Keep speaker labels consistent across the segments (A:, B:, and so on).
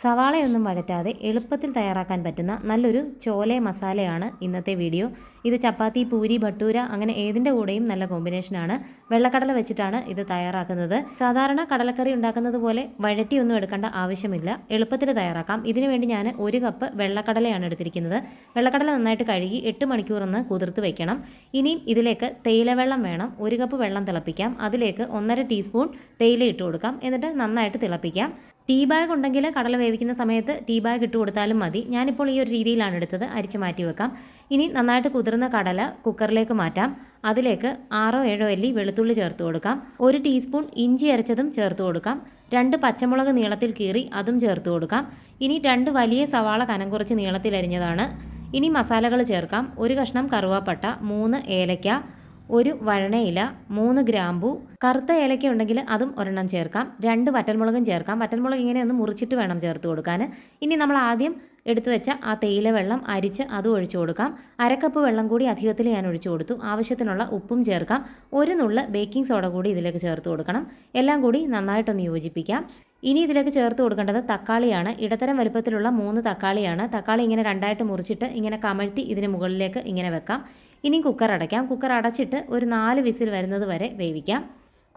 A: സവാളയൊന്നും വഴറ്റാതെ എളുപ്പത്തിൽ തയ്യാറാക്കാൻ പറ്റുന്ന നല്ലൊരു ചോലെ മസാലയാണ് ഇന്നത്തെ വീഡിയോ. ഇത് ചപ്പാത്തി പൂരി ഭട്ടൂര അങ്ങനെ ഏതിന്റെ കൂടെയും നല്ല കോമ്പിനേഷനാണ്. വെള്ളക്കടല വെച്ചിട്ടാണ് ഇത് തയ്യാറാക്കുന്നത്. സാധാരണ കടലക്കറി ഉണ്ടാക്കുന്നത് പോലെ വഴറ്റിയൊന്നും എടുക്കേണ്ട ആവശ്യമില്ല. എളുപ്പത്തിൽ തയ്യാറാക്കാം. ഇതിനുവേണ്ടി ഞാൻ ഒരു കപ്പ് വെള്ളക്കടലയാണ് എടുത്തിരിക്കുന്നത്. വെള്ളക്കടല നന്നായിട്ട് കഴുകി എട്ട് മണിക്കൂറൊന്ന് കുതിർത്ത് വെക്കണം. ഇനിയും ഇതിലേക്ക് തേയിലവെള്ളം വേണം. ഒരു കപ്പ് വെള്ളം തിളപ്പിക്കാം. അതിലേക്ക് ഒന്നര ടീസ്പൂൺ തേയില ഇട്ട് കൊടുക്കാം. എന്നിട്ട് നന്നായിട്ട് തിളപ്പിക്കാം. ടീ ബാഗ് ഉണ്ടെങ്കിൽ കടല വേവിക്കുന്ന സമയത്ത് ടീ ബാഗ് ഇട്ട് കൊടുത്താലും മതി. ഞാനിപ്പോൾ ഈ ഒരു രീതിയിലാണ് എടുത്തത്. അരിച്ച് മാറ്റി വെക്കാം. ഇനി നന്നായിട്ട് കുതിർന്ന കടല കുക്കറിലേക്ക് മാറ്റാം. അതിലേക്ക് ആറോ ഏഴോ അല്ലി വെളുത്തുള്ളി ചേർത്ത് കൊടുക്കാം. ഒരു ടീസ്പൂൺ ഇഞ്ചി അരച്ചതും ചേർത്ത് കൊടുക്കാം. രണ്ട് പച്ചമുളക് നീളത്തിൽ കീറി അതും ചേർത്ത് കൊടുക്കാം. ഇനി രണ്ട് വലിയ സവാള കനം കുറച്ച് നീളത്തിൽ അരിഞ്ഞതാണ്. ഇനി മസാലകൾ ചേർക്കാം. ഒരു കഷ്ണം കറുവാപ്പട്ട മൂന്ന് ഏലയ്ക്ക ഒരു വഴണയില മൂന്ന് ഗ്രാമ്പു കറുത്ത ഏലക്ക ഉണ്ടെങ്കിൽ അതും ഒരെണ്ണം ചേർക്കാം. രണ്ട് വറ്റൽമുളകും ചേർക്കാം. വറ്റൽമുളക് ഇങ്ങനെ ഒന്ന് മുറിച്ചിട്ട് വേണം ചേർത്ത് കൊടുക്കാൻ. ഇനി നമ്മൾ ആദ്യം എടുത്തു വെച്ച ആ തേയില വെള്ളം അരിച്ച് അതും ഒഴിച്ചു കൊടുക്കാം. അരക്കപ്പ് വെള്ളം കൂടി അധികത്തിൽ ഞാൻ ഒഴിച്ചു കൊടുത്തു. ആവശ്യത്തിനുള്ള ഉപ്പും ചേർക്കാം. ഒരു നുള്ള ബേക്കിംഗ് സോഡ കൂടി ഇതിലേക്ക് ചേർത്ത് കൊടുക്കണം. എല്ലാം കൂടി നന്നായിട്ടൊന്ന് യോജിപ്പിക്കാം. ഇനി ഇതിലേക്ക് ചേർത്ത് കൊടുക്കേണ്ടത് തക്കാളിയാണ്. ഇടത്തരം വലുപ്പത്തിലുള്ള മൂന്ന് തക്കാളിയാണ്. തക്കാളി ഇങ്ങനെ രണ്ടായിട്ട് മുറിച്ചിട്ട് ഇങ്ങനെ കമഴ്ത്തി ഇതിന് മുകളിലേക്ക് ഇങ്ങനെ വെക്കാം. ഇനി കുക്കർ അടയ്ക്കാം. കുക്കർ അടച്ചിട്ട് ഒരു നാല് വിസിൽ വരുന്നത് വരെ വേവിക്കാം.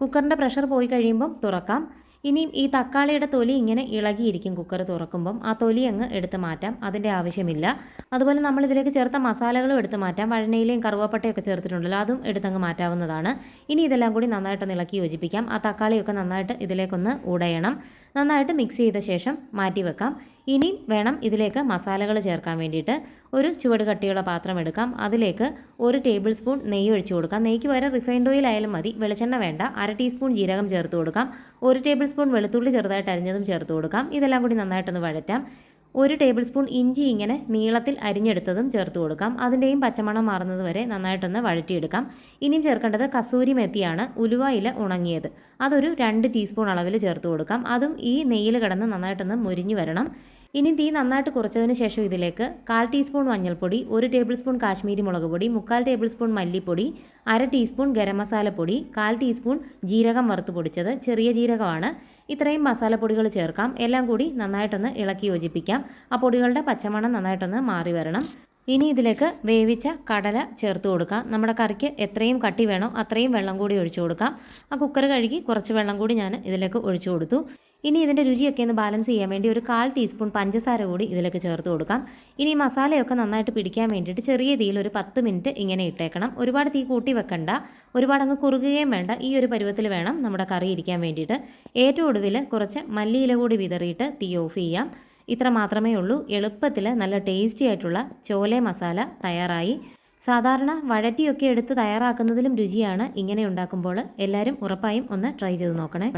A: കുക്കറിന്റെ പ്രഷർ പോയി കഴിയുമ്പം തുറക്കാം. ഇനിയും ഈ തക്കാളിയുടെ തൊലി ഇങ്ങനെ ഇളകിയിരിക്കും കുക്കർ തുറക്കുമ്പം. ആ തൊലി അങ്ങ് എടുത്ത് മാറ്റാം. അതിന്റെ ആവശ്യമില്ല. അതുപോലെ നമ്മൾ ഇതിലേക്ക് ചേർത്ത മസാലകളും എടുത്ത് മാറ്റാം. വഴനയിലെയും കറുവപ്പട്ടയൊക്കെ ചേർത്തിട്ടുണ്ടല്ലോ അതും എടുത്തങ്ങ് മാറ്റാവുന്നതാണ്. ഇനി ഇതെല്ലാം കൂടി നന്നായിട്ടൊന്ന് ഇളക്കി യോജിപ്പിക്കാം. ആ തക്കാളിയൊക്കെ നന്നായിട്ട് ഇതിലേക്കൊന്ന് ഉടയണം. നന്നായിട്ട് മിക്സ് ചെയ്ത ശേഷം മാറ്റി വെക്കാം. ഇനി വേണം ഇതിലേക്ക് മസാലകൾ ചേർക്കാൻ വേണ്ടിയിട്ട് ഒരു ചുവട് കട്ടിയുള്ള പാത്രം എടുക്കാം. അതിലേക്ക് ഒരു ടേബിൾ സ്പൂൺ നെയ്യ് ഒഴിച്ചു കൊടുക്കാം. നെയ്ക്ക് പകരം റിഫൈൻഡ് ഓയിൽ ആയാലും മതി. വെളിച്ചെണ്ണ വേണ്ട. അര ടീസ്പൂൺ ജീരകം ചേർത്ത് കൊടുക്കാം. ഒരു ടേബിൾ സ്പൂൺ വെളുത്തുള്ളി ചെറുതായിട്ട് അരിഞ്ഞതും ചേർത്ത് കൊടുക്കാം. ഇതെല്ലാം കൂടി നന്നായിട്ടൊന്ന് വഴറ്റാം. ഒരു ടേബിൾ സ്പൂൺ ഇഞ്ചി ഇങ്ങനെ നീളത്തിൽ അരിഞ്ഞെടുത്തതും ചേർത്ത് കൊടുക്കാം. അതിന്റെയും പച്ചമണം മാറുന്നത് വരെ നന്നായിട്ടൊന്ന് വഴറ്റിയെടുക്കാം. ഇനിയും ചേർക്കേണ്ടത് കസൂരി മെത്തിയാണ്. ഉലുവ ഇല ഉണങ്ങിയത്. അതൊരു രണ്ട് ടീസ്പൂൺ അളവിൽ ചേർത്ത് കൊടുക്കാം. അതും ഈ നെയ്യിൽ കിടന്ന് നന്നായിട്ടൊന്ന് മുരിഞ്ഞു വരണം. ഇനി തീ നന്നായിട്ട് കുറച്ചതിന് ശേഷം ഇതിലേക്ക് കാൽ ടീസ്പൂൺ മഞ്ഞൾപ്പൊടി ഒരു ടേബിൾ സ്പൂൺ കാശ്മീരി മുളക് പൊടി മുക്കാൽ ടേബിൾ സ്പൂൺ മല്ലിപ്പൊടി അര ടീസ്പൂൺ ഗരം മസാലപ്പൊടി കാൽ ടീസ്പൂൺ ജീരകം വറുത്ത് പൊടിച്ചത് ചെറിയ ജീരകമാണ്. ഇത്രയും മസാലപ്പൊടികൾ ചേർക്കാം. എല്ലാം കൂടി നന്നായിട്ടൊന്ന് ഇളക്കി യോജിപ്പിക്കാം. ആ പൊടികളുടെ പച്ചമണം നന്നായിട്ടൊന്ന് മാറി വരണം. ഇനി ഇതിലേക്ക് വേവിച്ച കടല ചേർത്ത് കൊടുക്കാം. നമ്മുടെ കറിക്ക് എത്രയും കട്ടി വേണോ അത്രയും വെള്ളം കൂടി ഒഴിച്ചു കൊടുക്കാം. ആ കുക്കർ കഴുകി കുറച്ച് വെള്ളം കൂടി ഞാൻ ഇതിലേക്ക് ഒഴിച്ചു കൊടുത്തു. ഇനി ഇതിന്റെ രുചിയൊക്കെ ഒന്ന് ബാലൻസ് ചെയ്യാൻ വേണ്ടി ഒരു കാൽ ടീസ്പൂൺ പഞ്ചസാര കൂടി ഇതിലേക്ക് ചേർത്ത് കൊടുക്കാം. ഇനി മസാലയൊക്കെ നന്നായിട്ട് പിടിക്കാൻ വേണ്ടിയിട്ട് ചെറിയ തീയിൽ ഒരു പത്ത് മിനിറ്റ് ഇങ്ങനെ ഇട്ടേക്കണം. ഒരുപാട് തീ കൂട്ടി വെക്കണ്ട. ഒരുപാട് അങ്ങ് കുറുകുകയും വേണ്ട. ഈ ഒരു പരുവത്തിൽ വേണം നമ്മുടെ കറി ഇരിക്കാൻ വേണ്ടിയിട്ട്. ഏറ്റവും ഒടുവിൽ കുറച്ച് മല്ലിയില കൂടി വിതറിയിട്ട് തീ ഓഫ് ചെയ്യാം. ഇത്ര മാത്രമേ ഉള്ളൂ. എളുപ്പത്തിൽ നല്ല ടേസ്റ്റി ആയിട്ടുള്ള ചോലെ മസാല തയ്യാറായി. സാധാരണ വഴറ്റിയൊക്കെ എടുത്ത് തയ്യാറാക്കുന്നതിലും രുചിയാണ് ഇങ്ങനെ ഉണ്ടാക്കുമ്പോൾ എല്ലാവരും ഉറപ്പായും ഒന്ന് ട്രൈ ചെയ്ത് നോക്കണേ.